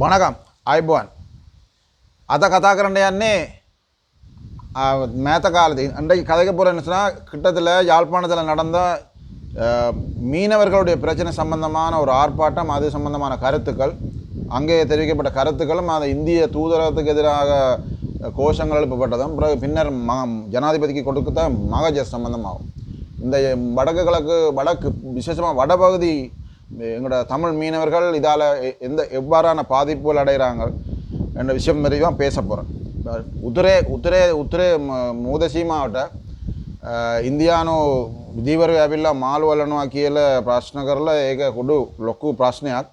වනකම් අයිබුවන් අද කතා කරන්න යන්නේ ஆ, மேத்த காலத்தில் அன்றைக்கு கதைக்க போகிற என்ன சொன்னால் கிட்டத்தில் யாழ்ப்பாணத்தில் நடந்த ஆ, மீனவர்களுடைய பிரச்சனை சம்பந்தமான ஒரு ஆர்ப்பாட்டம் அது சம்பந்தமான கருத்துக்கள் அங்கே தெரிவிக்கப்பட்ட கருத்துக்களும் அந்த இந்திய தூதரகத்துக்கு எதிராக கோஷங்கள் எழுப்பப்பட்டதும் பிறகு பின்னர் ம ஜனாதிபதிக்கு கொடுத்த மகஜர் சம்பந்தமாகும் இந்த வடக்கு கிழக்கு வடக்கு விசேஷமாக வடபகுதி எங்களோட தமிழ் மீனவர்கள் இதால் எந்த எவ்வாறான பாதிப்புகள் அடைகிறாங்க என்ற விஷயம் மாதிரி தான் பேச போகிறேன் උතුරේ උතුරේ උතුරේ ම- මූදසීමාවට අ, ඉන්දියානු විදිවරු ඇවිල්ලා මාළු වලනවා කියල ප්‍රශ්න කරලා ඒක කුඩු ලොක්කු ප්‍රශ්නයක්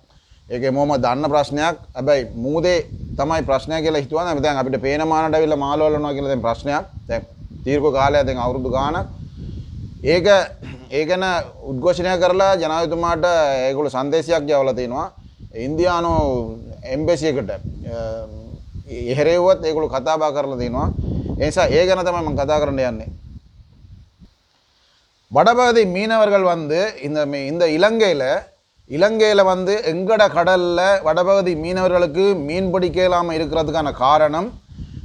ඒක මොම දන්න ප්‍රශ්නයක් ඇබැයි මූදේ තමයි ප්‍රශ්නය කියලා හිතුවන මෙතැන් අපිට පේනමානට ඇවිල්ල මාළුවලනවා කියල දැන් ප්‍රශ්නයක් දැන් තීරක කාලය දැන් අවුරුදු ගානක් ඒක ඒගැන උද්ඝෝෂණය කරලා ජනායතුමාට ඒකුළු සන්දේශයක් ජවල තියෙනවා ඉන්දයානු එම්බෙසියකට එහෙරෙව්වත් ඒකුළු කතාබා කරලා තියෙනවා ඒසා ඒ ගැන තමයි මම කතා කරන්න යන්නේ வடபகுதி மீனவர்கள் வந்து இந்த மீ- இந்த இலங்கையில் இலங்கையில் வந்து எங்கட கடலில் வடபகுதி மீனவர்களுக்கு மீன் பிடிக்கலாமல் இருக்கிறதுக்கான காரணம்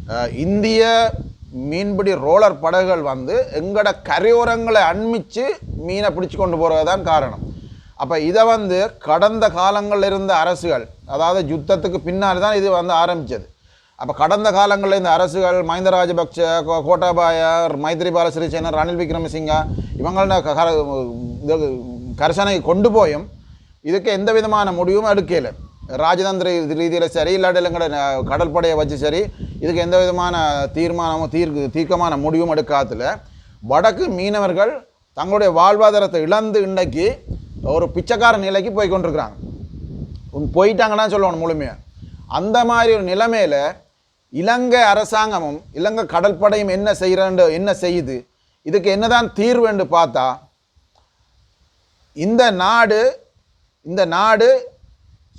அஹ், இந்திய மீன்பிடி ரோலர் படகுகள் வந்து எங்களோட கரையோரங்களை அண்மிச்சு மீனை பிடிச்சு கொண்டு போகிறது தான் காரணம். அப்போ இதை வந்து கடந்த காலங்களில் இருந்த அரசுகள் அதாவது யுத்தத்துக்கு பின்னால் தான் இது வந்து ஆரம்பித்தது அப்போ கடந்த காலங்களில் இந்த அரசுகள் மஹிந்த ராஜபக்ச கோ- கோட்டாபாய மைத்ரிபால சிறிசேனர் ரணில் விக்ரமசிங்கா இவங்கள கரசனை கொண்டு போயும். இதுக்கு எந்த விதமான முடிவும் எடுக்கலை. ராஜதந்திர ரீதியில் சரி இல்லாட்டி எங்களோட கடற்படையை வச்சு சரி இதுக்கு எந்த விதமான தீர்மானமும் தீர்க்கு தீர்க்கமான முடிவும் எடுக்காத்துல வடக்கு மீனவர்கள் தங்களுடைய வாழ்வாதாரத்தை இழந்து இன்றைக்கு ஒரு பிச்சைக்கார நிலைக்கு போய் கொண்டிருக்கிறாங்க. போயிட்டாங்கன்னா சொல்லணும் முழுமையாக அந்த மாதிரி ஒரு நிலைமையில் இலங்கை அரசாங்கமும் இலங்கை கடற்படையும் என்ன செய்கிறண்டு என்ன செய்யுது இதுக்கு என்னதான் தீர்வு என்று பார்த்தா இந்த நாடு இந்த நாடு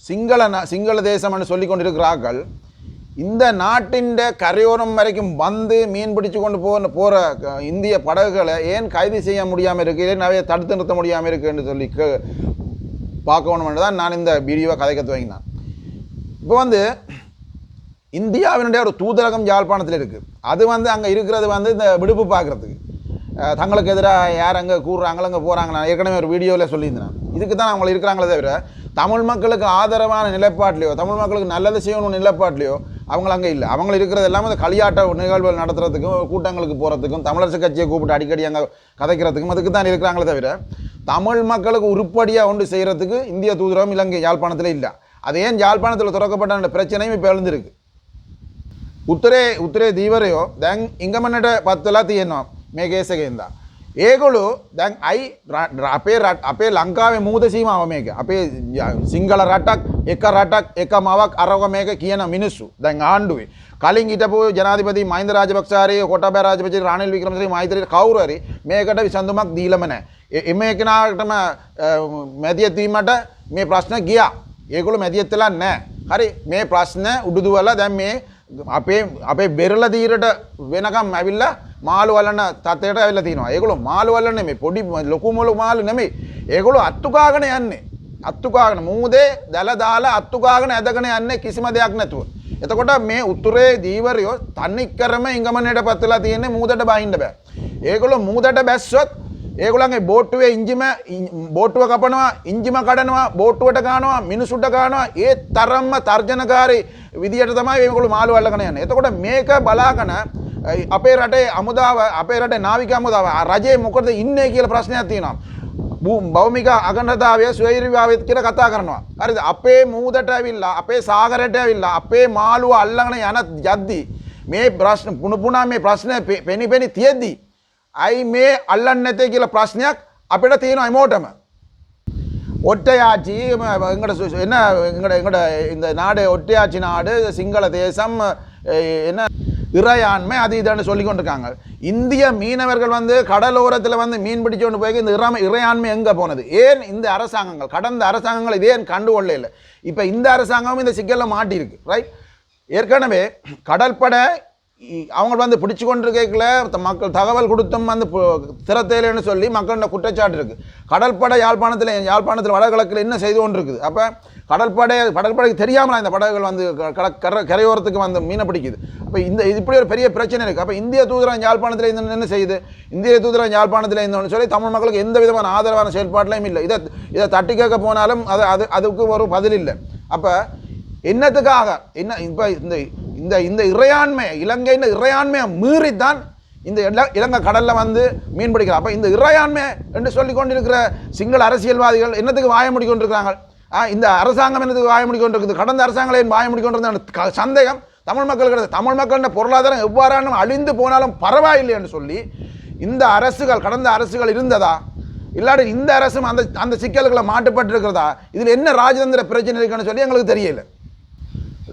சிங்கள சிங்கள தேசம்னு சொல்லி கொண்டிருக்கிறார்கள் இந்த நாட்டின் கரையோரம் வரைக்கும் வந்து மீன் பிடிச்சு கொண்டு போன போகிற இந்திய படகுகளை ஏன் கைது செய்ய முடியாமல் இருக்குது ஏன் நிறைய தடுத்து நிறுத்த முடியாமல் இருக்குன்னு சொல்லி கே- பார்க்கணும்னு தான் நான் இந்த வீடியோவை கதைக்க துவங்கினேன் இப்போ வந்து இந்தியாவினுடைய ஒரு தூதரகம் யாழ்ப்பாணத்தில் இருக்குது அது வந்து அங்கே இருக்கிறது வந்து இந்த விடுப்பு பார்க்குறதுக்கு. தங்களுக்கு எதிராக யார் அங்கே கூடுறாங்களோ அங்கே போகிறாங்க ஏற்கனவே ஒரு வீடியோவில் சொல்லியிருந்தேன் இதுக்கு தான் அவங்களை இருக்கிறாங்களே தவிர தமிழ் மக்களுக்கு ஆதரவான நிலைப்பாட்லையோ தமிழ் மக்களுக்கு நல்லது செய்யணும் நிலைப்பாட்லையோ அவங்கள அங்கே இல்லை. அவங்கள இருக்கிறது எல்லாமே அந்த களியாட்ட நிகழ்வுகள் நடத்துறதுக்கும் கூட்டங்களுக்கு போகிறதுக்கும் தமிழரசு கட்சியை கூப்பிட்டு அடிக்கடி அங்கே கதைக்கிறதுக்கும் அதுக்கு தான் இருக்கிறாங்களே தவிர தமிழ் மக்களுக்கு உருப்படியாக ஒன்று செய்கிறதுக்கு இந்திய தூதரகம் இலங்கை யாழ்ப்பாணத்தில் இல்லை. அது ஏன் யாழ்ப்பாணத்தில் தொடக்கப்பட்ட பிரச்சனையும் இப்போ எழுந்திருக்கு? உத்தரே உத்தரே தீவரையோ தேங் இங்கே மண்ணிட்ட பத்து எல்லாத்தையும் என்ன මේ ගේසකෙන්දා. ඒගොලු දැන් අයි ර- අපේ රට අපේ ලංකාවේ මූද සීමාව මේක අපේ ය- සිංහල රටක් එක රටක් එක මවක් අරග මේක කියන මිනිස්සු දැන් ආණ්ඩුවේ කලින් හිටපු ජනාධිපති මහින්ද රාජපක්ෂාරය කොටබෑ රාජපති රානිල් වික්‍රමසිංහ මෛත්‍රී කවුරු හරි මේකට විසඳුමක් දීලම නැහැ. එ- එම එකනාටම මැදිහත්වීමට මේ ප්‍රශ්න ගියා. ඒගොල්ලෝ මැදිහත් වෙලා නැහැ. හරි මේ ප්‍රශ්න උඩුදුවලා දැන් මේ අපේ අපේ බෙරල දීරට වෙනකම් ඇවිල්ලා මාළු වලන තත්ත්වයට ඇවිල්ලා තියෙනවා. ඒගොල්ලෝ මාළු වලන නෙමෙයි පොඩි ලොකු මොළු මාළු නෙමෙයි. ඒගොල්ලෝ අත්තු කාගෙන යන්නේ. අත්තු කාගෙන මූදේ දැල දාලා අත්තු කාගෙන ඇදගෙන යන්නේ කිසිම දෙයක් නැතුව. එතකොට මේ උතුරේ දීවරයෝ තනික්කරම ඉංගමනයට පත් වෙලා තියෙන්නේ මූදට බහින්න බෑ. ඒගොල්ලෝ මූදට බැස්සොත් ඒගොල්ලන්ගේ බෝට්ටුවේ ඉංජිම ඉං- බෝට්ටුව කපනවා ඉංජිම කඩනවා බෝට්ටුවට ගානවා මිනිසුට ගානවා ඒ තරම්ම තර්ජනකාරී විදියට තමයි මේගොල්ලෝ මාළු අල්ලගෙන යන්නේ. එතකොට මේක බලාගෙන අ, අපේ රටේ අමුදාව අපේ රටේ නාවික අමුදාව අ, රජයේ මොකටද ඉන්නේ කියලා ප්‍රශ්නයක් තියෙනවා. භූ- භෞමික අගනතාවය ස්වෛරවිභාවයත් කියලා කතා කරනවා. හරිද? අපේ මූදට ඇවිල්ලා අපේ සාගරයට ඇවිල්ලා අපේ මාළුව අල්ලගෙන යන යද්දී මේ ප්‍රශ්න පුන පුනා මේ ප්‍රශ්න පෙ- පෙනි පෙනි තියෙද්දී අයි මේ අල්ලන්න නැතේ කියලා ප්‍රශ්නයක් අපිට තියෙනවා හැමෝටම. ஒட்டையாட்சி ம- எங்கட சு- என்ன எங்கட எங்கட இந்த நாடு ஒட்டையாட்சி நாடு சிங்கள தேசம் அஹ், என்ன இறையாண்மை அது இதுன்னு சொல்லி கொண்டிருக்காங்க இந்திய மீனவர்கள் வந்து கடலோரத்தில் வந்து மீன் பிடிச்சு கொண்டு போய் இந்த இறாம இறையாண்மை எங்கே போனது ஏன் இந்த அரசாங்கங்கள் கடந்த அரசாங்கங்கள் இதே ஏன் கண்டுகொள்ள இல்லை இப்போ இந்த அரசாங்கமும் இந்த சிக்கலில் மாட்டியிருக்கு ரைட் ஏற்கனவே கடற்படை இ- அவங்க வந்து பிடிச்சு கொண்டு கேட்கல மக்கள் தகவல் கொடுத்தும் வந்து திறத்தையிலன்னு சொல்லி மக்களோட குற்றச்சாட்டு இருக்குது கடற்படை யாழ்ப்பாணத்தில் யாழ்ப்பாணத்தில் வடகிழக்கில் என்ன செய்து கொண்டு இருக்குது அப்போ கடற்படை கடற்படைக்கு தெரியாமல் இந்த படகுகள் வந்து க- கரை கரையோரத்துக்கு வந்து மீனை பிடிக்குது? அப்போ இந்த இது இப்படி ஒரு பெரிய பிரச்சனை இருக்குது அப்போ இந்திய தூதரம் யாழ்ப்பாணத்தில் இந்த என்ன செய்யுது? இந்திய தூதரம் யாழ்ப்பாணத்தில் இருந்தோம்னு சொல்லி தமிழ் மக்களுக்கு எந்த விதமான ஆதரவான செயல்பாட்டிலையும் இல்லை. இதை இதை தட்டி கேட்க போனாலும் அது அது அதுக்கு ஒரு பதில் இல்லை. அப்போ என்னத்துக்காக என்ன இப்போ இந்த இந்த இந்த இறையாண்மை இலங்கையின் இறையாண்மையை மீறித்தான் இந்த இலங்கை கடலில் வந்து மீன் பிடிக்கிறார் அப்போ இந்த இறையாண்மை என்று சொல்லி கொண்டிருக்கிற சிங்கள அரசியல்வாதிகள் என்னத்துக்கு வாய முடி கொண்டிருக்கிறாங்க? இந்த அரசாங்கம் என்னத்துக்கு வாய முடி கொண்டிருக்குது கடந்த அரசாங்கம் வாய முடி கொண்டிருந்த சந்தேகம் தமிழ் மக்கள் கிடையாது தமிழ் மக்களின் பொருளாதாரம் எவ்வாறானும் அழிந்து போனாலும் பரவாயில்லை என்று சொல்லி இந்த அரசுகள் கடந்த அரசுகள் இருந்ததா? இல்லாட்டி இந்த அரசும் அந்த அந்த சிக்கல்களை மாட்டுப்பட்டிருக்கிறதா இதில் என்ன ராஜதந்திர பிரச்சனை இருக்குன்னு சொல்லி எங்களுக்கு தெரியல.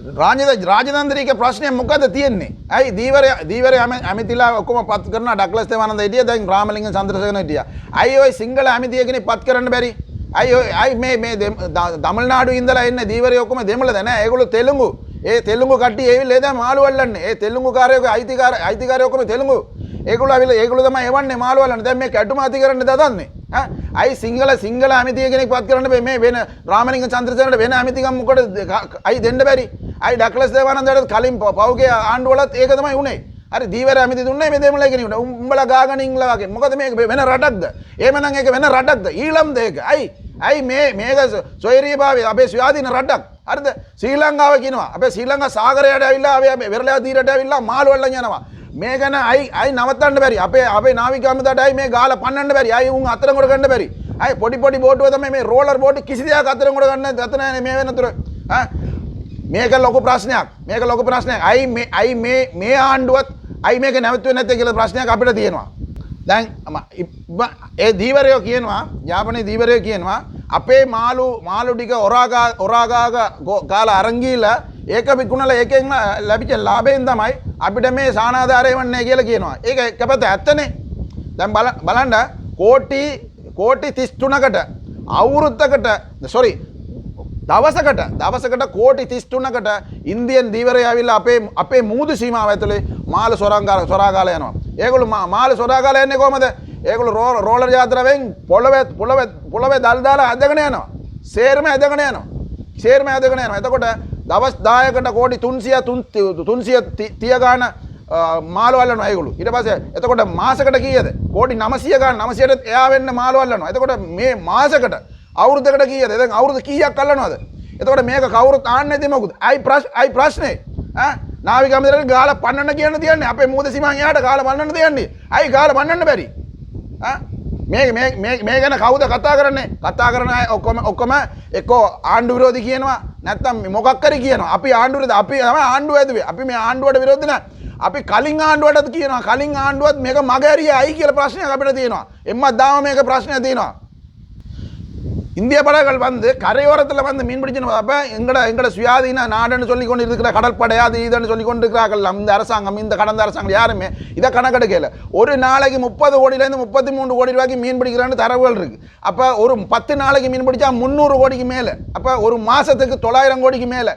රාජ රාජතන්ත්‍රීක ප්‍රශ්නය මොකද තියෙන්නේ? ඇයි දීවර දීවර ඇමතිලා ඔක්කොම පත් කරන ඩක්ලස් තේවානන්ද හිටිය? දැන් රාමලිංග චන්ද්‍රසේන හිටියා. අයි ඔය සිංහල ඇමතිය කෙනෙක් පත් කරන්න බැරි? අයි අයි මේ මේ දමල්නාඩු ඉඳලා එන්න? දීවර ඔක්කොම දෙමළ දැන ඒගොල්ලෝ තෙලුගු. ඒ තෙලුගු කට්ටිය ඇවිල්ලා ඒ දැන් මාළු අල්ලන්නේ. ඒ තෙලුගු කාරයෝගේ අයිතිකාර අයිතිකාරයෝ ඔක්කොම තෙලුගු. ඒගොල්ලෝ ඇවිල්ලා ඒගොල්ලෝ තමයි එවන්නේ මාළු අල්ලන්නේ. දැන් මේ කැඩුම අධිකරණේ දදන්නේ. ඈ? අයි සිංහල සිංහල අමිතිය කෙනෙක් පත් කරන්න මේ වෙන රාමනික චන්ද්‍රසේනට වෙන අමිතිකම් මොකද අයි දෙන්න බැරි. අයි ඩක්ලස් දේවානන්දට කලින් ප- පෞගේ ආණ්ඩුවලත් ඒක තමයි උනේ. හරි දීවර ඇමති දුන්නේ මේ දෙමළ කෙනෙකුට උඹලා ගාගෙන ඉංගලා වගේ. මොකද මේක වෙන රටක්ද? එහෙමනම් ඒක වෙන රටක්ද? ඊළම්ද ඒක අයි අයි මේ මේක සොයරී භාවය අපේ ස්වාධීන රටක්. හරිද? ශ්‍රී ලංකාව කියනවා. අපේ ශ්‍රී ලංකා සාගරයට ඇවිල්ලා අපේ වෙරළා තීරයට ඇවිල්ලා මාළු වල්ලන් යනවා. මේ ගැන අයි අයි නවත්තන්න බැරි. අපේ අපේ නාවිකමතට අයි මේ ගාල පන්නන්න බැරි. අයි උන් අතර කොට ගන්න බැරි. අයි පොඩි පොඩි බෝටුව තමයි මේ රෝලර් බෝට් කිසි දෙයක් අතර කොට ගන්න අත නැහැ මේ වෙනතුර. ඈ? මේක ලොකු ප්‍රශ්නයක්. මේක ලොකු ප්‍රශ්නයක්. අයි මේ අයි මේ මේ ආණ්ඩුවත් අයි මේක නැවතුවේ නැත්තේ කියලා ප්‍රශ්නයක් අපිට තියෙනවා. දැන් අම- ඉබ්බ- ඒ දීවරයෝ කියනවා යාපනයේ දීවරයෝ කියනවා අපේ මාළු මාළු ටික ඔරාගා ඔරාගාග ගෝ- කාලා අරන් ගිහිල්ලා ඒක පික්ුණල ඒකෙන් ලැබිච ලාබයෙන් තමයි අපිට මේ සානාධාරය වන්නේ කියල කියනවා. ඒක එකපත ඇත්තනේ. දැම් බලන්ඩ කෝටි කෝටි තිස්තුනකට අවුරුත්තකට සොරි දවසකට දවසකට කෝටි තිස්තුනකට ඉන්දියන් දීවරයවිල්ලා අපේ අපේ මුූදු සීමාව ඇතුළේ මාල සොරංගාර සොරාගාලයනවා ඒකුළු මාල සොරාගාලයන්නේ කොමද ඒකුළු රෝ රෝල ජාතරවෙන් පොළොවත් පොළොවත් පොළොවේ දල්දාලා ඇදගෙන යනවා. සේර්ම ඇදගෙන යනවා. සේර්ම ඇදගෙන යනවා. එතකොට දවස් දායකට කෝඩි තුන්සිය තුන්සිය තියගාන මාලවල්ලන අයගුලු ඉට පස එතකොට මාසකට කියද? කෝඩි නමසියගන්න නමසයට එයාවෙන්න මාලවල්ලන එතකොට මේ මාසකට අවුරුදකට කිය දෙ අවුරුදු කියක් කල්ලනවාද එතකොට මේක කවරු තාන්න දෙමකුද අයි ප්‍රශ් අයි ප්‍රශ්නය නාවිකමදර ගාල පන්න කියන්න තියන්න. අපේ මුද සිමන් යාට ගාල බන්නන්න තියන්නේ. අයි ගාල බන්නන්න බැරි. ඈ මේ මේ මේ මේ ගැන කවුද කතා කරන්නේ? කතා කරන අය ඔක්කොම ඔක්කොම එක්කෝ ආණ්ඩු විරෝධී කියනවා නැත්නම් මොකක් හරි කියනවා. අපි ආණ්ඩු විරෝධී අපි තමයි ආණ්ඩුව ඇදුවේ. අපි මේ ආණ්ඩුවට විරුද්ධ නැහැ. අපි කලින් ආණ්ඩුවටත් කියනවා කලින් ආණ්ඩුවත් මේක මගහැරියයි කියලා ප්‍රශ්නයක් අපිට තියෙනවා. එම්මත් දාම මේක ප්‍රශ්නයක් තියෙනවා. இந்திய படகுகள் வந்து கரையோரத்தில் வந்து மீன் பிடிச்சின்னு அப்போ எங்கட எங்கட சுயாதீன நாடுன்னு சொல்லி கொண்டு இருக்கிற கடற்படை அது இதுன்னு சொல்லி கொண்டு இருக்கிறார்கள் இந்த அரசாங்கம் இந்த கடந்த அரசாங்கம் யாருமே இதை கணக்கெடுக்கல. ஒரு நாளைக்கு முப்பது கோடியிலேருந்து முப்பத்தி மூணு கோடி ரூபாய்க்கு மீன் பிடிக்கிறான்னு தரவுகள் இருக்கு. அப்போ ஒரு பத்து நாளைக்கு மீன் பிடிச்சா முந்நூறு கோடிக்கு மேலே. அப்போ ஒரு மாதத்துக்கு தொள்ளாயிரம் கோடிக்கு மேலே.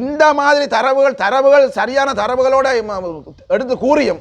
இந்த மாதிரி தரவுகள் தரவுகள் சரியான தரவுகளோட எடுத்து கூறியும்.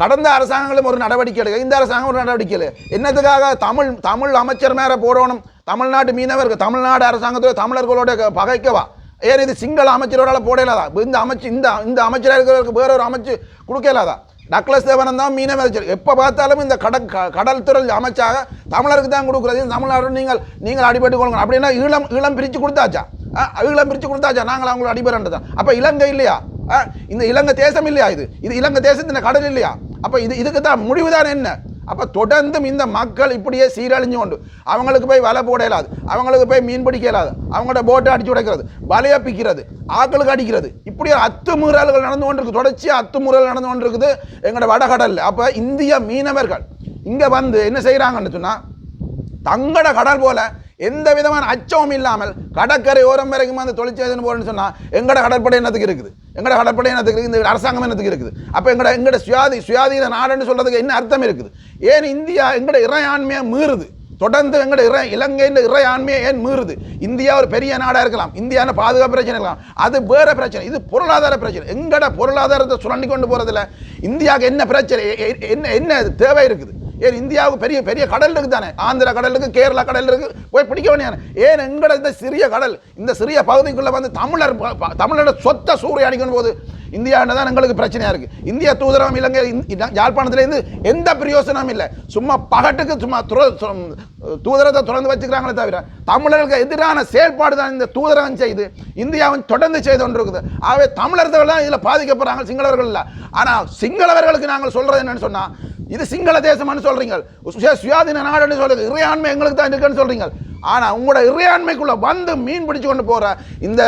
கடந்த அரசாங்கங்களும் ஒரு நடவடிக்கை எடுக்க இந்த அரசாங்கம் ஒரு நடவடிக்கை என்னத்துக்காக தமிழ் தமிழ் அமைச்சர் மேலே போடணும் தமிழ்நாட்டு மீனவர்கள் தமிழ்நாடு அரசாங்கத்தோட தமிழர்களோட பகைக்கவா ஏன் இது சிங்கள அமைச்சரோட போடலாதா? இந்த அமைச்சு இந்த இந்த அமைச்சராக இருக்கிறவருக்கு வேற ஒரு அமைச்சு கொடுக்கலாதா? டக்ளஸ் தேவனம் தான் மீனவ அமைச்சர். எப்போ பார்த்தாலும் இந்த கடல் க- கடல் துறை அமைச்சாக தமிழருக்கு தான் கொடுக்குறது. தமிழ்நாடு நீங்கள் நீங்கள் அடிபட்டு கொள்ளுங்க அப்படின்னா ஈழம் ஈழம் பிரித்து கொடுத்தாச்சா? ஆ, ஈழம் பிரித்து கொடுத்தாச்சா? நாங்கள் அவங்களோட அடிபடுறது தான். அப்போ இலங்கை இல்லையா? ஆ, இந்த இலங்கை தேசம் இல்லையா இது? இது இலங்கை தேசத்தின் கடல் இல்லையா? அப்போ இது இதுக்கு தான் முடிவு தான் என்ன? அப்போ தொடர்ந்தும் இந்த மக்கள் இப்படியே சீரழிஞ்சு கொண்டு அவங்களுக்கு போய் வலை போட இயலாது அவங்களுக்கு போய் மீன் பிடிக்க இயலாது அவங்களோட போட்டை அடிச்சு உடைக்கிறது வலையை பிக்கிறது ஆக்களுக்கு அடிக்கிறது. இப்படியே அத்துமீறல்கள் நடந்து கொண்டிருக்கு தொடர்ச்சியாக அத்துமீறல் நடந்து கொண்டிருக்குது எங்களோட வடகடலில். அப்போ இந்திய மீனவர்கள் இங்கே வந்து என்ன செய்கிறாங்கன்னு சொன்னால் தங்கட கடல் போல எந்த விதமான அச்சமும் இல்லாமல் கடற்கரை ஓரம் வரைக்கும் வந்து தொழிற்சேதனை போறேன்னு சொன்னால் எங்கட கடற்படை என்னத்துக்கு இருக்குது? எங்கட கடற்படை என்னத்துக்கு இருக்குது? இந்த அரசாங்கம் என்னத்துக்கு இருக்குது? அப்போ எங்கட எங்கட சுயாதி சுயாதீன நாடுன்னு சொல்றதுக்கு என்ன அர்த்தம் இருக்குது? ஏன் இந்தியா எங்கட இறையாண்மையை மீறுது? தொடர்ந்து எங்களோட இறை இலங்கையின் இறையாண்மையை ஏன் மீறுது? இந்தியா ஒரு பெரிய நாடாக இருக்கலாம். இந்தியான பாதுகாப்பு பிரச்சனை இருக்கலாம். அது வேற பிரச்சனை. இது பொருளாதார பிரச்சனை. எங்கட பொருளாதாரத்தை சுரண்டி கொண்டு போறதுல இந்தியாவுக்கு என்ன பிரச்சனை? என்ன என்ன தேவை இருக்குது? ஏன் இந்தியாவுக்கு பெரிய பெரிய கடல் இருக்கு தானே? ஆந்திரா கடல் இருக்கு கேரளா கடல் இருக்கு. போய் பிடிக்க வேண்டிய ஏன் எங்கட இந்த சிறிய கடல் இந்த சிறிய பகுதிக்குள்ளே வந்து தமிழர் தமிழோட சொத்தை சூறையாடிக்கும் போது இந்தியாவில் தான் எங்களுக்கு பிரச்சனையாக இருக்குது இந்திய தூதரகம் இலங்கை யாழ்ப்பாணத்துலேருந்து எந்த பிரயோசனமும் இல்லை. சும்மா பகட்டுக்கு சும்மா துற- தூதரத்தை திறந்து வச்சுக்கிறாங்களே தவிர தமிழர்களுக்கு எதிரான செயல்பாடு தான் இந்த தூதரகம் செய்து இந்தியாவும் தொடர்ந்து செய்து கொண்டிருக்குது. ஆகவே தமிழர்கள் தான் இதில் பாதிக்கப்படுறாங்க சிங்களவர்கள் இல்லை. ஆனால் சிங்களவர்களுக்கு நாங்கள் சொல்கிறது என்னென்னு சொன்னால் இது சிங்கள தேசம்னு சொல்றீங்க சுய- சுயாதீன நாடுன்னு சொல்றீங்க இறையாண்மை எங்களுக்கு தான் இருக்குன்னு சொல்றீங்க ஆனா உங்களோட இறையாண்மைக்குள்ள வந்து மீன் பிடிச்சு கொண்டு போற இந்த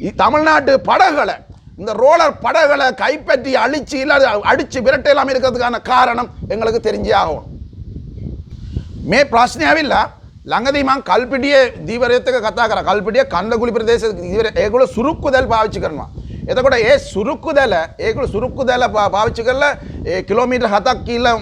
இ- தமிழ்நாட்டு படகுகளை இந்த ரோலர் படகுகளை கைப்பற்றி அழிச்சு இல்லாத அடிச்சு விரட்டெல்லாம் இருக்கிறதுக்கான காரணம் எங்களுக்கு தெரிஞ்சே ஆகணும் මේ ප්‍රශ්නය ඇවිල්ලා ළඟදී මං කල්පිටිය දීවරයත් එක කතා කර කල්පිටිය කන්දකුලි ප්‍රදේශ දීවර ඒගොල්ලෝ සුරුක්කු දැල් පාවිච්චි කරනවා. එතකොට ඒ සුරුක්කු දැල ඒගොල්ලෝ සුරුක්කු දැල පා- පාවිච්චි කරලා ඒ කිලෝමීටර් 7ක් කියලා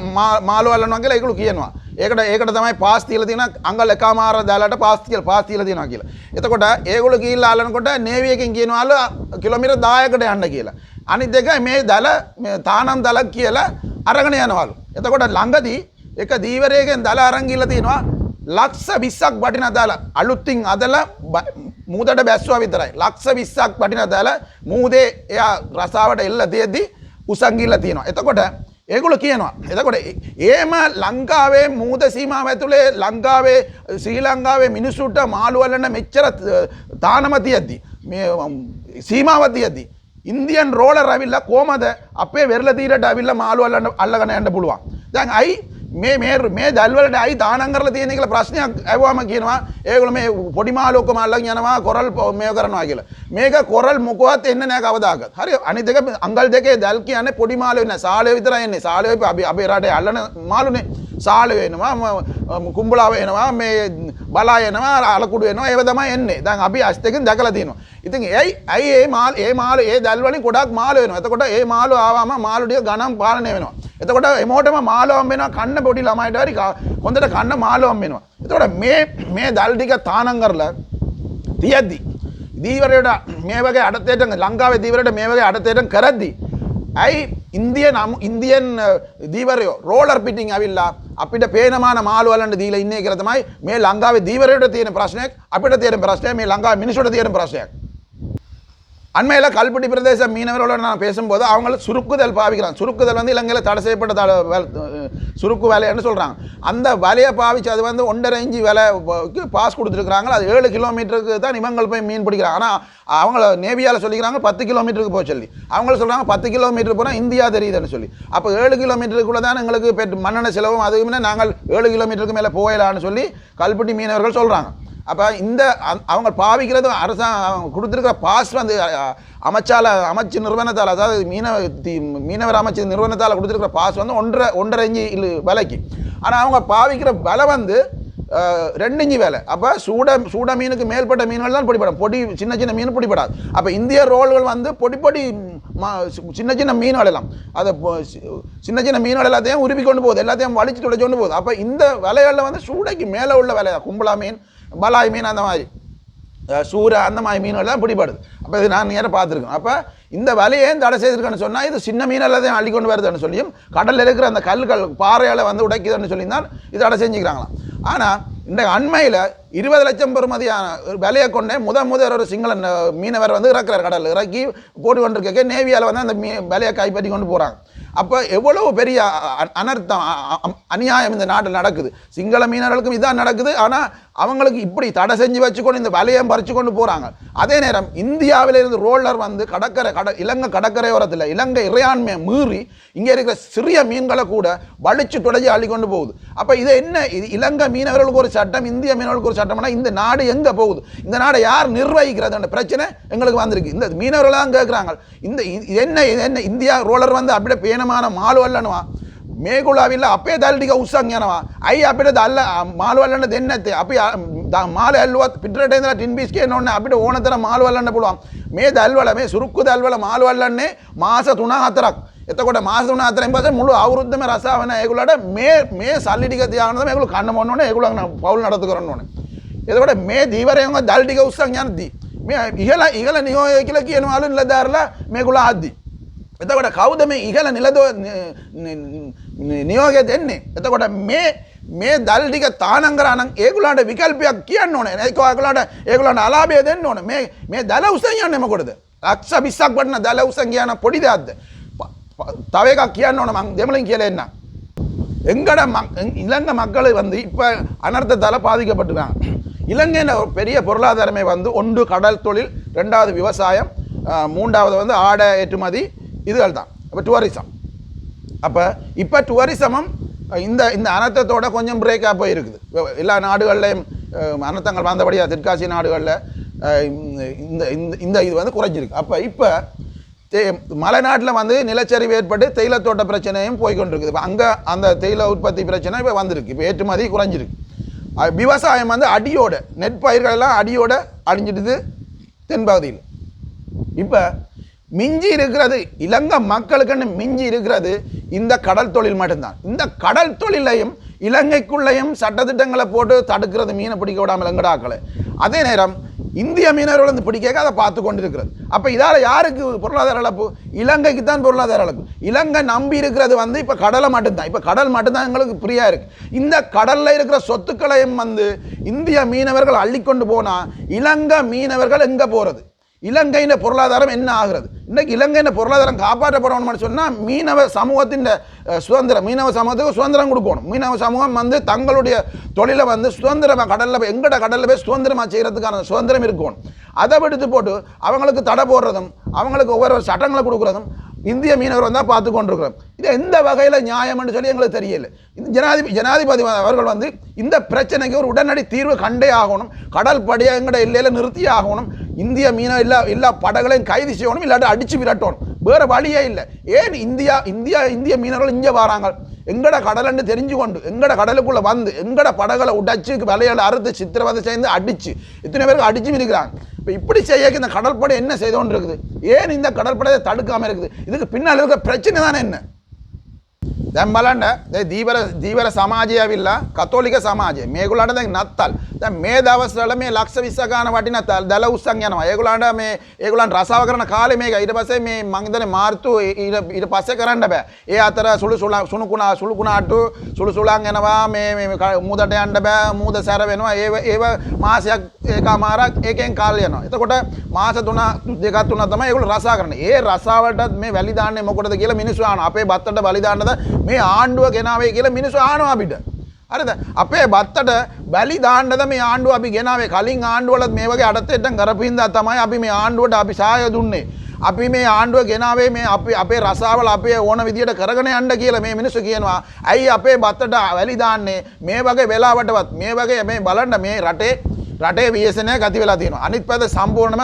මාළු අල්ලනවා කියලා ඒගොල්ලෝ කියනවා. ඒකට ඒකට තමයි පාස් තියලා තියෙන අංගල් එකමාර දාලට පාස් තියලා පාස් තියලා තියෙනවා කියලා. එතකොට ඒගොල්ලෝ ගිහිල්ලා අල්ලනකොට නේවි එකෙන් කියනවාලු කිලෝමීටර් 10කට යන්න කියලා. අනිත් එක මේ දල මේ තානම් දලක් කියලා අරගෙන යනවලු. එතකොට ළඟදී එක දීවරයගෙන් දල අරංගිල්ල තියෙනවා ලක්ෂ විස්සක් බටින දල අලුත්තිං අදල බ- මූදට බැස්වා විතරයි. ලක්ෂ විස්සක් බටින දල මූදේ එයා රසාාවට එල්ල තියද්දි උසංගිල්ල තියෙනවා. එතකොට ඒගොල කියනවා එතකොට ඒ- ඒම ලංකාවේ මූද සීමාව ඇතුළේ ලංකාවේ ශ්‍රී ලංකාවේ මිනිස්සුට මාළුවලන්න මෙච්චර තානමතියද්දි මේ සීමාවතියද්දී ඉන්දියන් රෝල රවිල්ල කෝමද අපේ වෙරල තීරට අවිල්ල මාළු අල්ලන්න අල්ලගෙන යන්න පුළුවන්? දැන් අයි මේ මේ මේ දල්වලට අයි දානන් කරලා තියෙන කියලා ප්‍රශ්නයක් ඇහුවාම කියනවා. ඒගොල්ලෝ මේ පොඩි මාළු ඔක්කොම අල්ලන් යනවා කොරල් ප- මේව කරනවා කියලා. මේක කොරල් මොකවත් එන්නේ නැහැ කවදාකවත්. හරි අනිත් එක අංගල් දෙකේ දැල් කියන්නේ පොඩි මාළු නෑ සාලය විතරයි එන්නේ. සාලය අපි අපේ රටේ අල්ලන මාළුනේ. සාලය වෙනවා ම- ම- කුඹුලා වෙනවා මේ බලා එනවා අලකුඩු වෙනවා ඒව තමයි එන්නේ. දැන් අපි ඇස් දෙකෙන් දැකලා තියෙනවා. ඉතින් ඇයි ඇයි ඒ මාල් ඒ මාළු ඒ දැල් වලින් ගොඩක් මාළු වෙනවා එතකොට ඒ මාළු ආවම මාළු ටික ගණන් පාලනය වෙනවා. එතකොට එමෝටම මාලවම් වෙනවා කන්න පොඩි ළමයිට හරි හොඳට කන්න මාලවම් වෙනවා. එතකොට මේ මේ දල් ටික තානම් කරලා තියද්දි දීවරයට මේ වගේ අඩතේට ලංකාවේ දීවරයට මේ වගේ අඩතේට කරද්දි ඇයි ඉන්දිය නම් ඉන්දියන් දීවරයෝ රෝලර් පිටින් ඇවිල්ලා අපිට පේනමාන මාළු වලන්න දීලා ඉන්නේ කියලා තමයි මේ ලංකාවේ දීවරයට තියෙන ප්‍රශ්නයක් අපිට තියෙන ප්‍රශ්නය මේ ලංකාවේ මිනිසුන්ට තියෙන ප්‍රශ්නයක්. அண்மையில் கல்பட்டி பிரதேச மீனவர்களோட நான் பேசும்போது அவங்கள சுருக்குதல் பாவிக்கிறான் சுருக்குதல் வந்து இலங்கையில் தடை செய்யப்பட்ட சுருக்கு வேலைன்னு சொல்கிறாங்க அந்த வலையை பாவிச்சு அது வந்து ஒன்றரை இஞ்சி விலைக்கு பாஸ் கொடுத்துருக்குறாங்க. அது ஏழு கிலோமீட்டருக்கு தான் இவங்கள் போய் மீன் பிடிக்கிறாங்க. ஆனால் அவங்கள நேவியால் சொல்லிக்கிறாங்க பத்து கிலோமீட்டருக்கு போக சொல்லி. அவங்கள சொல்கிறாங்க பத்து கிலோமீட்டர் போனால் இந்தியா தெரியுதுன்னு சொல்லி. அப்போ ஏழு கிலோமீட்டருக்குள்ளே தான் எங்களுக்கு பெற்று மண்ணெண்ணெய் செலவும் அதுவுமே நாங்கள் ஏழு கிலோமீட்டருக்கு மேலே போகலான்னு சொல்லி கல்பட்டி மீனவர்கள் சொல்கிறாங்க அப்போ இந்த அவங்க பாவிக்கிறதும் அரசாங்கம் கொடுத்துருக்கிற பாஸ் வந்து அமைச்சால் அமைச்சால அமைச்சு நிறுவனத்தால் அதாவது மீனவ மீனவர் அமைச்சு நிறுவனத்தால் கொடுத்துருக்கிற பாஸ் வந்து ஒன்றரை ஒன்றரை இஞ்சி விலைக்கு. ஆனால் அவங்க பாவிக்கிற விலை வந்து ரெண்டு இஞ்சி வேலை. அப்போ சூட சூட மீனுக்கு மேல்பட்ட மீன்கள் தான் பிடிபடும். பொடி சின்ன சின்ன மீன் பிடிபடாது. அப்போ இந்திய ரோல்கள் வந்து பொடி பொடி சின்ன சின்ன மீன்கள் எல்லாம் அதை சின்ன சின்ன மீன்கள் எல்லாத்தையும் உருவி கொண்டு போகுது. எல்லாத்தையும் வலிச்சு துடைச்சு கொண்டு போகுது. அப்போ இந்த விலைகளில் வந்து சூடைக்கு மேலே உள்ள விலை தான் கும்பலா மீன் பலாய் மீன் அந்த மாதிரி. சூறா அந்த மாதிரி மீன்கள் தான் பிடிப்படுது அப்போ இது நான் நேராக பார்த்துருக்கேன். அப்போ இந்த வலையை தடை செய்திருக்கேன்னு சொன்னால் இது சின்ன மீனெல்லாம் தான் அள்ளி கொண்டு வருதுன்னு சொல்லியும் கடலில் இருக்கிற அந்த கல்கள் பாறையால் வந்து உடைக்குதுன்னு சொல்லி தான் இது தடை செஞ்சுக்கிறாங்களாம். ஆனால் இந்த அண்மையில் இருபது லட்சம் பெறுமதியான விலையை கொண்டே முத முதல் ஒரு சிங்கள மீனவர் வந்து இறக்குறார் கடலில். இறக்கி போட்டு கொண்டிருக்க நேவியால் வந்து அந்த மீ விலையை கைப்பற்றி கொண்டு போகிறாங்க அப்போ எவ்வளோ பெரிய அனர்த்தம் அநியாயம் இந்த நாட்டில் நடக்குது. சிங்கள மீனவர்களுக்கும் இதான் நடக்குது. ஆனால் அவங்களுக்கு இப்படி தடை செஞ்சு வச்சுக்கொண்டு இந்த வலையம் பறித்து கொண்டு போகிறாங்க அதே நேரம் இந்தியாவிலிருந்து ரோலர் வந்து கடற்கரை கட இலங்கை கடற்கரையோரத்தில் இலங்கை இறையாண்மையை மீறி இங்கே இருக்கிற சிறிய மீன்களை கூட வலிச்சு துடைச்சி அள்ளி கொண்டு போகுது. அப்போ இது என்ன? இது இலங்கை மீனவர்களுக்கு ஒரு சட்டம் இந்திய மீனவர்களுக்கு ஒரு சட்டம்னா இந்த நாடு எங்கே போகுது? இந்த நாடை யார் நிர்வகிக்கிறதுன்ற பிரச்சனை எங்களுக்கு வந்திருக்கு. இந்த மீனவர்களாக கேட்குறாங்க இந்த என்ன இது என்ன? இந்தியா ரோலர் வந்து அப்படியே පේනමාන මාළු අල්ලනවා. මේකුලාවිල්ල අපේ දල්ටික උත්සන් යනවා. අයි අපිට දල්ල මාළුවල්ලන්න දෙන්න ඇත්තේ අපි අ- ද- මාල ඇල්ලුවත් පිටට ඉඳලා ටින් බිස් කියන ඕනේ අපිට ඕනතර මාළුවල්ලන්න පුළුවන්. මේ දල්වල මේ සුරුක්කු දල්වල මාළුවල්ලන්නේ මාස 3 4ක් එතකොට මාස තුන හතරෙන් පස්සේ මුළු අවුරුද්දම රසාව වෙන ඒගොල්ලන්ට මේ මේ සල්ලි ටික තියාගෙන තමයි ඒගොල්ලෝ කන්න මොන්න ඕනේ. ඒගොල්ලන් පවුල් නඩත්තු කරන්න ඕනේ. එතකොට මේ දීවරයෙන් දල් ටික උස්සන් යනදී මේ ඉහළ ඉහළ නියෝගය කියලා කියනවලු නිලධාරලා මේගොල්ලෝ ආද්දි. එතකොට කවුද මේ ඉහළ නිලදෝ නියෝගය දෙන්නේ එතකොට මේ මේ දල් ටික තානම් කරා නම් ඒගොල්ලන්ට විකල්පයක් කියන්න ඕනේ ඒක ඒගොල්ලන්ට ඒගොල්ලන්ට අලාභය දෙන්න ඕනේ මේ මේ දල උසන් යන්නේ මොකටද ලක්ෂ 20ක් වටන දල උසන් කියන පොඩි දෙයක්ද ප- ප- තව එකක් කියන්න ඕන මං දෙමළෙන් කියලා එන්නම් எங்கட மக் எங்- இலங்கை மக்களை வந்து இப்போ அனர்த்தத்தால் பாதிக்கப்பட்டிருக்காங்க இலங்கையின் ஒரு பெரிய பொருளாதாரமே வந்து ஒன்று கடல் தொழில் ரெண்டாவது விவசாயம் ஆஹ், மூன்றாவது வந்து ஆடை ஏற்றுமதி இதுகள் தான் இப்போ டூரிசம் அப்போ இப்போ டூரிசமும் இந்த இந்த அனர்த்தத்தோட கொஞ்சம் பிரேக்காக போயிருக்குது. எல்லா நாடுகள்லையும் அனர்த்தங்கள் வந்தபடியாக தெற்காசிய நாடுகளில் இந்த இந்த இந்த இது வந்து குறைஞ்சிருக்கு. அப்போ இப்போ தே மலைநாட்டில் வந்து நிலச்சரிவு ஏற்பட்டு தேயிலத்தோட்ட பிரச்சனையும் போய்க்கொண்டிருக்குது இப்போ அங்கே அந்த தேயிலை உற்பத்தி பிரச்சனை இப்போ வந்திருக்கு. இப்போ ஏற்றுமதி குறைஞ்சிருக்கு. விவசாயம் வந்து அடியோட நெற்பயிர்கள் எல்லாம் அடியோட அழிஞ்சிடுது தென்பகுதியில். இப்போ மிஞ்சி இருக்கிறது. இலங்கை மக்களுக்குன்னு மிஞ்சி இருக்கிறது இந்த கடல் தொழில் மட்டும்தான். இந்த கடல் தொழிலையும் இலங்கைக்குள்ளேயும் சட்டத்திட்டங்களை போட்டு தடுக்கிறது மீனை பிடிக்க விடாமல் எங்கடாக்களை அதே நேரம் இந்திய மீனவர்கள் வந்து பிடிக்க அதை பார்த்து கொண்டு இருக்கிறது அப்போ இதால் யாருக்கு பொருளாதார இழப்பு? இலங்கைக்கு தான் பொருளாதார இழப்பு. இலங்கை நம்பி இருக்கிறது வந்து இப்போ கடலை மட்டும்தான். இப்போ கடல் மட்டும்தான் எங்களுக்கு ஃப்ரீயாக இருக்குது இந்த கடலில் இருக்கிற சொத்துக்களையும் வந்து இந்திய மீனவர்கள் அள்ளிக்கொண்டு போனால் இலங்கை மீனவர்கள் எங்கே போகிறது இலங்கையின் பொருளாதாரம் என்ன ஆகிறது? இன்றைக்கு இலங்கையின் பொருளாதாரம் காப்பாற்றப்படணும்னு சொன்னால் மீனவ சமூகத்தின் சுதந்திரம் மீனவ சமூகத்துக்கு சுதந்திரம் கொடுக்கணும். மீனவ சமூகம் வந்து தங்களுடைய தொழிலை வந்து சுதந்திரமாக கடலில் போய் எங்கட கடலில் போய் சுதந்திரமாக செய்கிறதுக்கான சுதந்திரம் இருக்கணும். அதை விடுத்து போட்டு அவங்களுக்கு தடை போடுறதும் அவங்களுக்கு ஒவ்வொரு சட்டங்களை கொடுக்குறதும் இந்திய மீனவர் வந்தால் பார்த்து கொண்டிருக்கிறோம் இது எந்த வகையில் நியாயம்னு சொல்லி எங்களுக்கு தெரியல. இந்த ஜனாதிபதி ஜனாதிபதி அவர்கள் வந்து இந்த பிரச்சனைக்கு ஒரு உடனடி தீர்வு கண்டே ஆகணும். கடல் படையை எங்கட இல்லையில நிறுத்தி ஆகணும். இந்திய மீன எல்லா எல்லா படகளையும் கைது செய்யணும் இல்லாட்டி அடிச்சு விரட்டணும். வேறு வழியே இல்லை. ஏன் இந்தியா இந்தியா இந்திய மீனவர்கள் இங்கே வராங்க? எங்கட கடலன்னு தெரிஞ்சு கொண்டு எங்கட கடலுக்குள்ள வந்து எங்கட படகளை உடைச்சு வலைகளை அறுத்து சித்திரவதை சேர்ந்து அடிச்சு இத்தனை பேருக்கு அடிச்சு இருக்கிறாங்க இப்போ இப்படி செய்ய இந்த கடற்படை என்ன செய்தோன்னு இருக்குது ஏன் இந்த கடற்படையை தடுக்காமல் இருக்குது? இதுக்கு பின்னால் இருக்கிற பிரச்சனை தானே என்ன? දැන් බලන්න දැන් දීවර දීවර සමාජය ඇවිල්ලා කතෝලික සමාජය මේගොල්ලන්ට දැන් නත්තල්. දැන් මේ දවස්වල මේ ලක්ෂ 20 ගාන වටින තල් දල උස්සන් යනවා. ඒගොල්ලන්ට මේ ඒගොල්ලන් රසාව කරන කාලේ මේක. ඊට පස්සේ මේ මං හිතන්නේ මාර්තු ඊ- ඊට ඊට පස්සේ කරන්න බෑ. ඒ අතර සුළු සුළු සුණු කුණා සුළු කුණාටු සුළු සුළං එනවා. මේ මේ ක- මූදට යන්න බෑ. මූද සැර වෙනවා. ඒව ඒව මාසයක් ඒකමාරක් ඒකෙන් කාලය යනවා. එතකොට මාස තුන දෙකක් තුනක් තමයි ඒගොල්ලෝ රසා කරන්නේ. ඒ රසාවටත් මේ වැලි දාන්නේ මොකටද කියලා මිනිස්සු අහනවා. අපේ බත්තට බලි දාන්නද මේ ආණ්ඩුව ගෙනාවේ කියලා මිනිස්සු අහනවා අපිට. හරිද? අපේ බත්තට බැලි දාන්නද මේ ආණ්ඩුව අපි ගෙනාවේ? කලින් ආණ්ඩුවලත් මේ වගේ අඩතෙට්ටම් කරපින්දා තමයි අපි මේ ආණ්ඩුවට අපි සහාය දුන්නේ. අපි මේ ආණ්ඩුව ගෙනාවේ මේ අපි අපේ රසාවල අපේ ඕන විදියට කරගෙන යන්න කියලා මේ මිනිස්සු කියනවා. ඇයි අපේ බත්තට වැලි දාන්නේ? මේ වගේ වෙලාවටවත් මේ වගේ මේ බලන්න මේ රටේ රටේ වියසනය ගති වෙලා තියෙනවා. අනිත් පැත්ත සම්පූර්ණම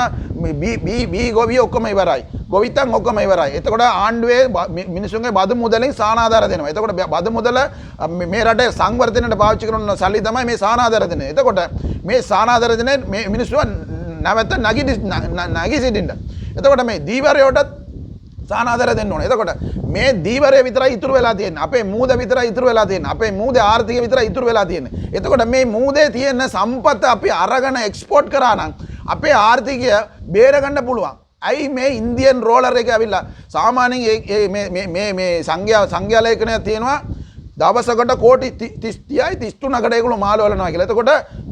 බී බී බී ගොවිය ඔක්කොම ඉවරයි. ගොවිතන් ඔක්කොම ඉවරයි එතකොට ආණ්ඩුවේ බ- මි- මිනිසුන්ගේ බදු මුදලින් සානාධාර දෙනවා එතකොට බ- බදු මුදල අ, මේ- මේ රටේ සංවර්ධනයට පාවිච්චි කරන සල්ලි තමයි මේ සානාධාර දෙන්නේ එතකොට මේ සානාධාර දෙන්නේ මේ මිනිස්සුව නැවත නැගිටි න- න- නැගී සිටින්න එතකොට මේ දීවරයටත් සානාදර දෙන්න ඕන එතකොට මේ දීවරය විතර ඉතුරු වෙලා තියෙන අපේ මූද විතර ඉතුරු වෙලා තියෙන අපේ මූද ආර්ථික විතර ඉතුරු වෙලා තියෙන එතකොට මේ මූදේ තියෙන සම්පත අපි අරගෙන එක්ස්පෝර්ට් කරා නම් අපේ ආර්ථිකය බේරගන්න පුළුවන් ඇයි මේ ඉන්දියන් රෝලර් එක ඇවිල්ලා සාමාන්‍යයෙන් ඒ- ඒ මේ- මේ- මේ මේ සංඝයා සංඝයා ලේඛනයක් තියෙනවා දවසකට කෝටි ති- තිස් තියයි තිස්තුනකට ඒගොල්ලෝ මාළු වලනවා කියලා. එතකොට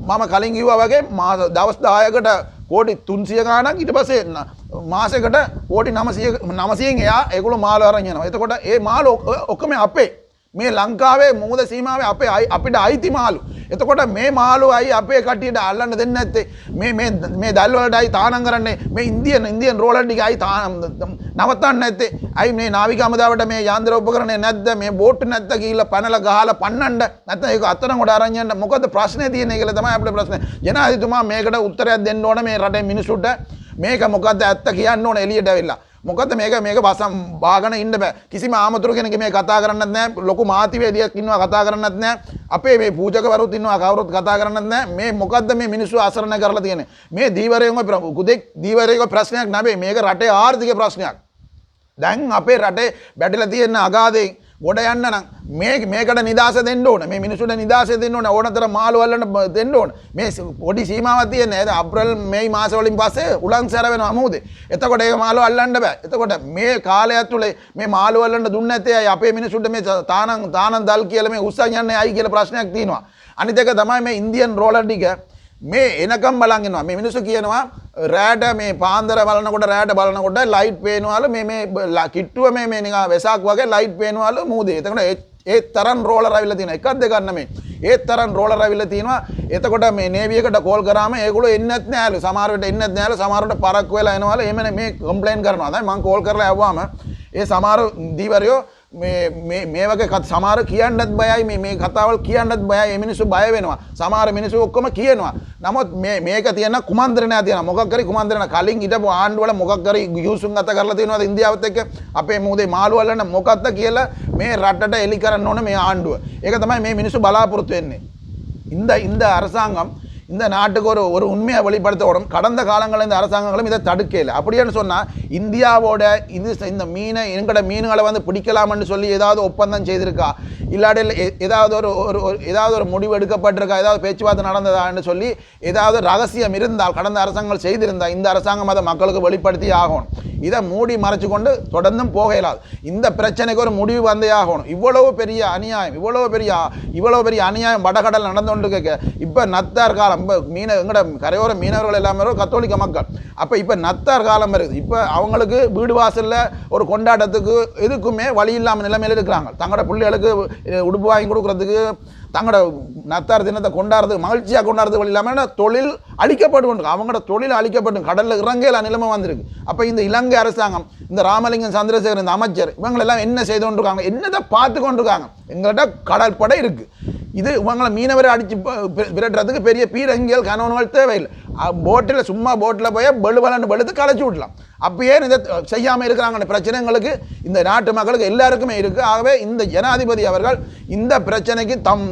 මම කලින් කිව්වා වගේ මාස දවස් 10කට කෝටි 300 ගාණක් ඊට පස්සේ න- මාසෙකට කෝටි 900 900න් එයා ඒගොල්ලෝ මාළු අරන් යනවා. එතකොට ඒ මාළු ඔක්- ඔක්කොම අපේ මේ ලංකාවේ මුහුද සීමාවේ අපේ අයි- අපිට අයිති මාළු. එතකොට මේ මාළු අයි අපේ කට්ටියට අල්ලන්න දෙන්නේ නැත්තේ මේ මේ මේ දැල් වලටයි තානම් කරන්නේ මේ ඉන්දියන් ඉන්දියන් රෝලර් ටික අයි තානම් නවත්තන්න නැත්තේ. අයි මේ නාවික හමුදාවට මේ යාන්ත්‍ර උපකරණ නැද්ද මේ බෝට් නැද්ද කියලා පැනලා ගහලා පන්නන්න නැත්නම් ඒක අතන කොට අරන් යන්න මොකද ප්‍රශ්නේ තියෙන්නේ කියලා තමයි අපේ ප්‍රශ්නේ. ජනාධිපතිතුමා මේකට උත්තරයක් දෙන්න ඕන මේ රටේ මිනිසුන්ට මේක මොකද්ද ඇත්ත කියන්න ඕන එළියට ඇවිල්ලා. මොකද මේක මේක වසම් බාගන ඉන්න බෑ. කිසිම ආමතුරු කෙනෙක් මේ කතා කරන්නත් නෑ. ලොකු මාතිවේදියෙක් ඉන්නවා කතා කරන්නත් නෑ. අපේ මේ පූජකවරුත් ඉන්නවා කවුරුත් කතා කරන්නත් නෑ. මේ මොකද්ද මේ මිනිස්සු අසරණ කරලා තියෙන්නේ? මේ දීවරයෙන් ඔය ප්‍ර- කුදෙක් දීවරයක ප්‍රශ්නයක් නෙවෙයි. මේක රටේ ආර්ථික ප්‍රශ්නයක්. දැන් අපේ රටේ බැටිලා තියෙන අගාධයෙන් ගොඩ යන්න නම් මේ මේකට නිදහස දෙන්න ඕන. මේ මිනිසුන්ට නිදහස දෙන්න ඕන. ඕනතර මාළු වලට බ- දෙන්න ඕන. මේ ස- පොඩි සීමාවක් තියෙන නේද අප්‍රේල් මේ මාස වලින් පස්සේ උලන් සැර වෙනවා අමුදේ. එතකොට ඒක මාළු අල්ලන්න බෑ. එතකොට මේ කාලය ඇතුලේ මේ මාළු වලට දුන්නේ නැතේ අය අපේ මිනිසුන්ට මේ තානන් තානන් දල් කියලා මේ උස්සන් යන්නේ අයි කියලා ප්‍රශ්නයක් තියෙනවා. අනිත් එක තමයි මේ ඉන්දියන් රෝලර් ටික. මේ එනකම් බලන්ගෙනවා මේ මිනිස්සු කියනවා රෑට මේ පාන්දර බලනකොට රෑට බලනකොට ලයිට් පේනවලු මේ මේ බ- ලා- කිට්ටුව මේ මේ නිකන් වෙසක් වගේ ලයිට් පේනවලු මූදේ. එතකොට ඒ- ඒ තරම් රෝලර් අවිල්ල තියෙනවා. එකක් දෙකක් නෙමෙයි. ඒ තරම් රෝලර් අවිල්ල තියෙනවා. එතකොට මේ නේවි එකට කෝල් කරාම ඒගොල්ලෝ එන්නේත් නෑලු. සමහර වෙලට එන්නේත් නෑලු. සමහරට පරක්කු වෙලා එනවලු. එහෙම මේ කම්ප්ලේන් කරනවා. දැන් මං කෝල් කරලා ඇහුවාම ඒ සමහර දීවරයෝ මේ වගේ කත් සමාර කියන්නත් බයයි මේ කතාවල් කියන්නත් බය මිනිසු බය වෙනවා. සමාර මිනිසු ඔක්කොම කියනවා. නමුත් මේක තියන කුමන්ද්‍රණය තියන මොකක්කරි කුමන්ද්‍රණ කලින් ඉටපු ආණ්ඩුවල මොකක්කර යුසුන් අත කරලා තියෙනවද ඉන්දියාවත් එක්ක? අපේ මුදේ මාළුවල්ලන මොකක්ද කියලා මේ රටට එලි කරන්න ඕන මේ ආණ්ඩුව. ඒක තමයි මේ මිනිසු බලාපොරොත්තු වෙන්නේ. ඉන්ද ඉන්ද අරසාංගම් இந்த நாட்டுக்கு ஒரு ஒரு உண்மையை வெளிப்படுத்தப்படும் கடந்த காலங்களில் இந்த அரசாங்கங்களும் இதை தடுக்கல. அப்படின்னு சொன்னால் இந்தியாவோட இது இந்த மீனை எங்களோட மீன்களை வந்து பிடிக்கலாம்னு சொல்லி ஏதாவது ஒப்பந்தம் செய்திருக்கா? இல்லாட்டி எ- ஏதாவது ஒரு ஒரு ஒரு- ஏதாவது ஒரு முடிவு எடுக்கப்பட்டிருக்கா? ஏதாவது பேச்சுவார்த்தை நடந்ததான்னு சொல்லி ஏதாவது ரகசியம் இருந்தால் கடந்த அரசாங்கங்கள் செய்திருந்தால் இந்த அரசாங்கம் அதை மக்களுக்கு வெளிப்படுத்தி ஆகணும். இதை மூடி மறைச்சு கொண்டு தொடர்ந்தும் போக இயலாது இந்த பிரச்சனைக்கு ஒரு முடிவு வந்தே ஆகணும். இவ்வளவு பெரிய அநியாயம் இவ்வளவு பெரிய இவ்வளவு பெரிய அநியாயம் வடகடல் நடந்து கொண்டு இருக்க இப்போ நத்தார் காலம் இப்போ மீன எங்கட கரையோர மீனவர்கள் எல்லாமே கத்தோலிக்க மக்கள். அப்போ இப்போ நத்தார் காலம் இருக்குது இப்போ அவங்களுக்கு வீடு வாசலில் ஒரு கொண்டாட்டத்துக்கு எதுக்குமே வழி இல்லாமல் நிலைமையில் இருக்கிறாங்க. தங்களோட பிள்ளைகளுக்கு உடுப்பு வாங்கி கொடுக்குறதுக்கு தங்களோட நத்தார் தினத்தை கொண்டாடுறது மகிழ்ச்சியாக கொண்டாடுறது வழி இல்லாமல் தொழில் அழிக்கப்பட்டு கொண்டு அவங்களோட தொழில் அழிக்கப்பட்டு கடலில் இறங்கையில் நிலைமை வந்திருக்கு. அப்போ இந்த இலங்கை அரசாங்கம் இந்த ராமலிங்கம் சந்திரசேகர் இந்த அமைச்சர் இவங்களெல்லாம் என்ன செய்து கொண்டிருக்காங்க என்னதை பார்த்து கொண்டிருக்காங்க எங்கள்கிட்ட கடற்படை இருக்குது இது இவங்களை மீனவரை அடித்து விரட்டுறதுக்கு பெரிய பீரங்கிகள் கணவன்கள் தேவையில்லை. போட்டில் சும்மா போட்டில் போய் பழுவலன்னு பழுத்து களைச்சி விடலாம். அப்பயே இதை செய்யாமல் இருக்கிறாங்க பிரச்சனைகளுக்கு இந்த நாட்டு மக்களுக்கு எல்லாருக்குமே இருக்குது ஆகவே இந்த ஜனாதிபதி அவர்கள் இந்த பிரச்சனைக்கு தம்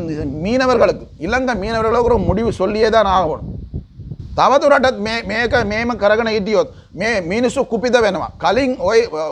மீனவர்களுக்கு இலங்கை மீனவர்களுக்கு ஒரு முடிவு சொல்லியே தான் ஆகணும். තවදුරටත් මේ- මේක මේම කරගෙන හිටියොත් මේ මිනිස්සු කුපිත වෙනවා. කලින් ඔය අ,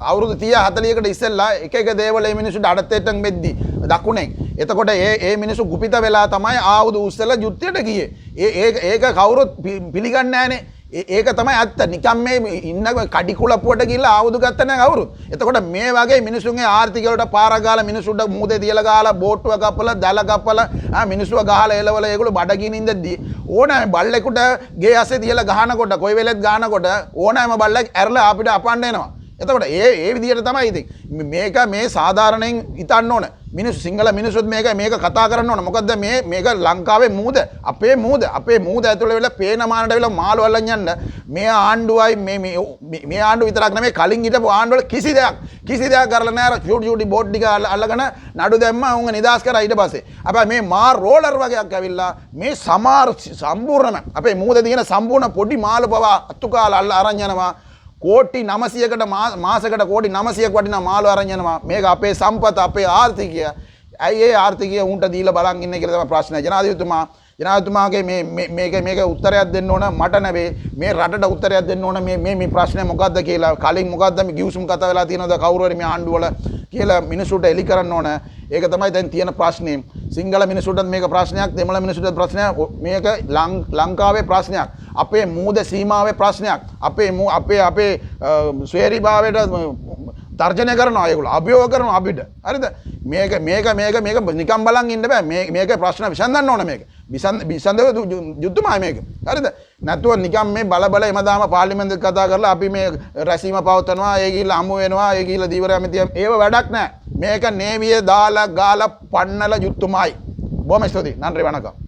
අවුරුදු තිය හතලියකට ඉස්සෙල්ලා එක එක දේවල ඒ මිනිස්සුට අඩත්තේටන් වෙද්දි දකුණෙන්. එතකොට ඒ ඒ මිනිස්සු කුපිත වෙලා තමයි ආවුදු උස්සල යුත්තයට ගියේ. ඒ ඒක- ඒක කවුරුත් පි- පිළිගන්නේ නෑනේ ඒ- ඒක තමයි ඇත්ත නිකම් මේ ඉන්න කඩිකුලපුවට ගිහිල්ලා ආවුදු ගත්ත නැහැ කවුරුත්. එතකොට මේ වගේ මිනිසුන්ගේ ආර්ථිකවලට පාරක් ගාලා මිනිසුන්ට මූදේ තියලා ගාලා බෝට්ටුව කපලා දල කපලා ආ මිනිස්සුව ගහලා එලවල ඒගොල්ලෝ බඩගිනින් ඉඳද්දි ඕනෑම බල්ලෙකුට ගේ අස්සේ තියලා ගහනකොට කොයි වෙලෙත් ගහනකොට ඕනෑම බල්ලෙක් ඇරලා අපිට අපන්න එනවා. එතකොට ඒ ඒ විදිහට තමයි ඉතින් මේක මේ සාධාරණයෙන් හිතන්න ඕන. මිනිස්සු සිංහල මිනිස්සුත් මේක මේක කතා කරන්න ඕන. මොකද්ද මේ මේක ලංකාවේ මූද? අපේ මූද? අපේ මූද ඇතුළේ වෙලා පේන මානට වෙලා මාළු අල්ලන් යන්න. මේ ආණ්ඩුවයි මේ මේ මේ- මේ ආණ්ඩුව විතරක් නෙමෙයි කලින් හිටපු ආණ්ඩුවල කිසි දෙයක් කිසි දෙයක් කරලා නැහැ. අර චූටි චූටි බෝට් ටික අල්ල- අල්ලගෙන නඩු දැම්ම උන්ව නිදාස් කරා ඊට පස්සේ. අපේ මේ මා රෝලර් වගේක් ඇවිල්ලා මේ සමාර සම්පූර්ණම අපේ මූද තියෙන සම්පූර්ණ පොඩි මාළු පවා අත්තු කාලා අල්ල අරන් යනවා. කෝටි නමසියකට මාසකට කෝටි නමසියක් වටින මාළු අරන් යනවා. මේක අපේ සම්පත අපේ ආර්ථිකය. ඇයි ඒ ආර්ථිකය උන්ට දීලා බලන් ඉන්නේ කියලා තමයි ප්‍රශ්නේ. ජනාධිපතිතුමා ජනාධිපතිතුමාගේ මේ මේ- මේක මේක උත්තරයක් දෙන්න ඕන මට නෙවෙයි. මේ රටට උත්තරයක් දෙන්න ඕන මේ මේ මේ ප්‍රශ්නේ මොකද්ද කියලා. කලින් මොකද්ද? මේ ගිවිසුම් කතා වෙලා තියෙනවද? කවුරු හරි මේ ආණ්ඩුවල කියලා මිනිසුන්ට එලි කරන්න ඕන. ඒක තමයි දැන් තියෙන ප්‍රශ්නේ. සිංහල මිනිසුන්ටත් මේක ප්‍රශ්නයක් දෙමළ මිනිසුන්ටත් ප්‍රශ්නයක්. ඔ- මේක ලං- ලංකාවේ ප්‍රශ්නයක්. අපේ මූද සීමාවේ ප්‍රශ්නයක්. අපේ මූ අපේ අපේ ස්වේරීභාවයට තර්ජනය කරන අයකුල අභියෝ කරන අපිට. හරිද? මේක මේක මේක මේක නිකම් බලන් ඉන්න බෑ. මේක ප්‍රශ්න විසඳන්න ඕන මේක. විසන් විසඳව යුතුමයි මේක. හරිද? නැතුව නිකම් මේ බලබල එමදාම පාර්ලිමේන්තු කතා කරලා අපි මේ රැසීම පවත්වනවා ඒ ගිහිල්ලා හමු වෙනවා ඒ ගිහිල්ලා දීවර ඇමතිය. ඒව වැඩක් නෑ. මේක නේවිය දාලා ගාලා පන්නලා යුතුමයි. බොහොම ස්තුතියි. නන්දරේ වණකම්.